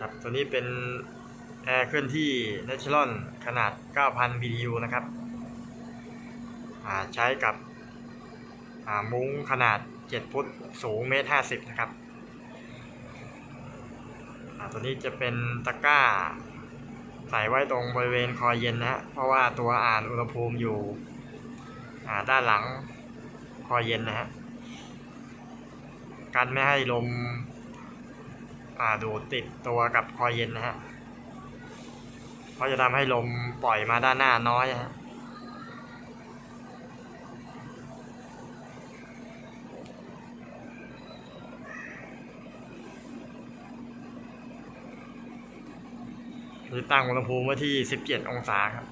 ครับตัวนี้เป็นแอร์เคลื่อนที่ Natural ขนาด 9,000 BTU นะครับอ่าใช้กับอ่ามุ้งขนาด 7 ฟุตสูงเมตร50 นะครับอ่าตัวนี้จะเป็นตะกร้า ใส่ไว้ตรงบริเวณคอเย็นนะฮะเพราะว่าตัวอ่านอุณหภูมิอยู่อ่าด้านหลังคอเย็นนะฮะกันไม่ให้ลม อ่าดูดติดตัวกับคอเย็นนะฮะเพราะจะทำให้ลมปล่อยมาด้านหน้าน้อยนะฮะนี่ตั้งอุณหภูมิไว้ที่ 17 องศาครับ